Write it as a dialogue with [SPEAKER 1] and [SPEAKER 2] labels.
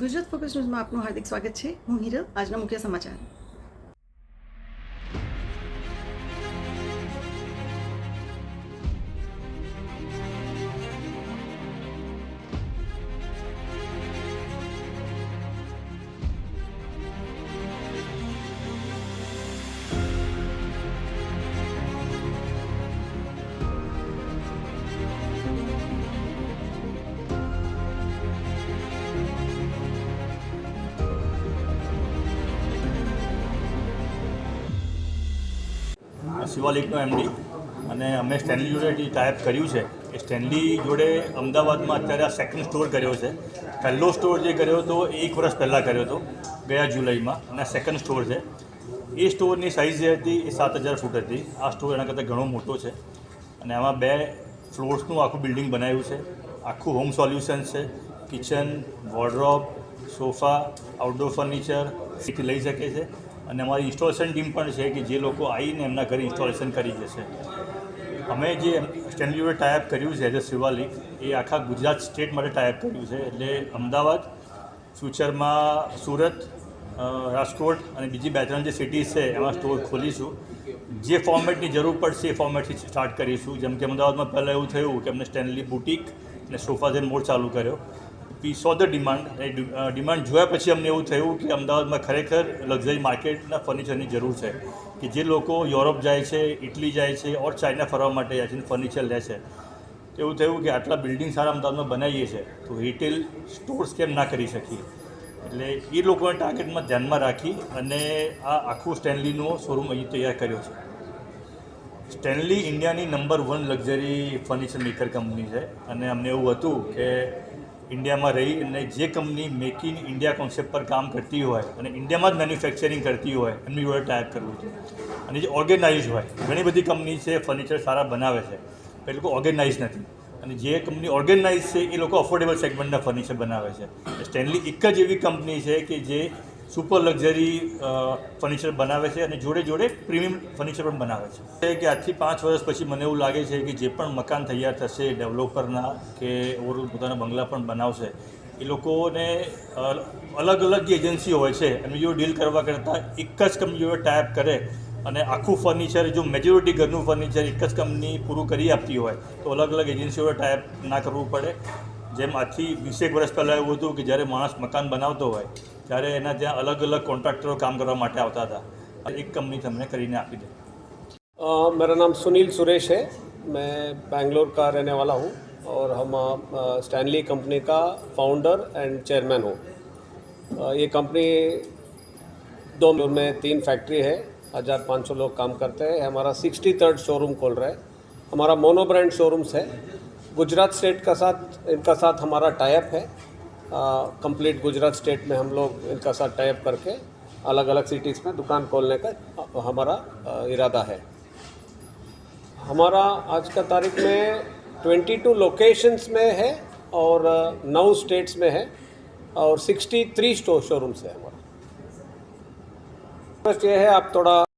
[SPEAKER 1] Gujarat focus ન્યૂઝમાં આપનું હાર્દિક સ્વાગત છે. હું હિરલ. આજના મુખ્ય સમાચાર.
[SPEAKER 2] શિવાલિકનો એમડી અને અમે સ્ટેનલી જોડે ટાઈપ કર્યું છે, એ સ્ટેનલી જોડે અમદાવાદમાં અત્યારે આ સેકન્ડ સ્ટોર કર્યો છે. પહેલો સ્ટોર જે કર્યો હતો એક વર્ષ પહેલાં કર્યો હતો, ગયા જુલાઈમાં. અને સેકન્ડ સ્ટોર છે. એ સ્ટોરની સાઇઝ જે હતી, એ સાત હજાર ફૂટ હતી. આ સ્ટોર એના કરતાં ઘણો મોટો છે. અને આમાં બે ફ્લોર્સનું આખું બિલ્ડિંગ બનાવ્યું છે. આખું હોમ સોલ્યુશન્સ છે. Kitchen wardrobe sofa outdoor furniture city લઈ શકે છે. અને અમારી ઇન્સ્ટોલેશન ટીમ પણ છે કે જે લોકો આવીને એમના ઘરે ઇન્સ્ટોલેશન કરી જશે. અમે જે સ્ટેનલી જોડે ટાઈપ કર્યું છે એઝ અ શિવાલિક, એ આખા ગુજરાત સ્ટેટ માટે ટાઈપ કર્યું છે. એટલે અમદાવાદ ફ્યુચરમાં સુરત રાજકોટ અને બીજી બે ત્રણ જે સિટીઝ છે, એમાં સ્ટોર ખોલીશું. જે ફોર્મેટની જરૂર પડશે એ ફોર્મેટથી સ્ટાર્ટ કરીશું. જેમ કે અમદાવાદમાં પહેલાં એવું થયું કે અમને સ્ટેનલી બુટિક અને સોફા એન્ડ મોડ ચાલુ કર્યો. વી સો ધ ડિમાન્ડ અને ડિમાન્ડ જોયા પછી અમને એવું થયું કે અમદાવાદમાં ખરેખર લક્ઝરી માર્કેટના ફર્નિચરની જરૂર છે. કે જે લોકો યુરોપ જાય છે ઇટલી જાય છે ઓર ચાઇના ફરવા માટે જાય છે ફર્નિચર લે છે. એવું થયું કે આટલા બિલ્ડિંગ સારા અમદાવાદમાં બનાવીએ છીએ તો રિટેલ સ્ટોર્સ કેમ ના કરી શકીએ? એટલે એ લોકોને ટાર્ગેટમાં ધ્યાનમાં રાખી અને આ આખું સ્ટેનલીનો શોરૂમ અહીં તૈયાર કર્યો છે. સ્ટેનલી ઇન્ડિયાની number one luxury furniture maker company છે. અને અમને એવું હતું કે ઇન્ડિયામાં રહી અને જે company make in India concept પર કામ કરતી હોય અને ઇન્ડિયામાં જ મેન્યુફેક્ચરિંગ કરતી હોય, એમની જોડે ટાઈપ કરવું છે. અને જે ઓર્ગેનાઇઝ હોય, ઘણી બધી કંપની છે ફર્નિચર સારા બનાવે છે એ લોકો ઓર્ગેનાઇઝ નથી. અને જે કંપની ઓર્ગેનાઇઝ છે, એ લોકો અફોર્ડેબલ સેગમેન્ટના ફર્નિચર બનાવે છે. સ્ટેનલી એક જ એવી કંપની છે કે જે સુપર લક્ઝરી ફર્નિચર બનાવે છે અને જોડે જોડે પ્રીમિયમ ફર્નિચર પણ બનાવે છે. કે આજથી પાંચ વર્ષ પછી મને એવું લાગે છે કે જે પણ મકાન તૈયાર થશે, ડેવલપરના કે ઓવરઓલ પોતાના બંગલા પણ બનાવશે, એ લોકોને અલગ અલગ જે એજન્સી હોય છે, એમની જોડે ડીલ કરવા કરતાં એક જ કંપની જોડે ટાઈપ કરે અને આખું ફર્નિચર, જો મેજોરિટી ઘરનું ફર્નિચર એક જ કંપની પૂરું કરી આપતી હોય, તો અલગ અલગ એજન્સીઓએ ટાઈપ ના કરવું પડે. જેમ આજથી વીસેક વર્ષ પહેલાં એવું હતું કે જ્યારે માણસ મકાન બનાવતો હોય ત્યારે એના ત્યાં અલગ અલગ કોન્ટ્રાક્ટરો કામ કરવા માટે આવતા હતા એક કંપની તમને કરીને આપી દે
[SPEAKER 3] अ, मेरा नाम सुनील सुरेश है मैं बेंगलोर का रहने वाला हूँ और हम अ, स्टैनली कंपनी का फाउंडर एंड चेयरमैन हूँ अ, ये कंपनी दो में तीन फैक्ट्री है हज़ार पाँच सौ लोग काम करते हैं हमारा सिक्सटी थर्ड शोरूम खोल रहा है हमारा मोनो ब्रांड शोरूम्स है गुजरात स्टेट का साथ इनका साथ हमारा टाइप है कंप्लीट गुजरात स्टेट में हम लोग इनका साथ टाइप करके अलग अलग सिटीज़ में दुकान खोलने का हमारा इरादा है। हमारा आज का तारीख में 22 लोकेशंस में है और नौ स्टेट्स में है और 63 स्टोर शोरूम्स है हमारा। बस ये है, आप थोड़ा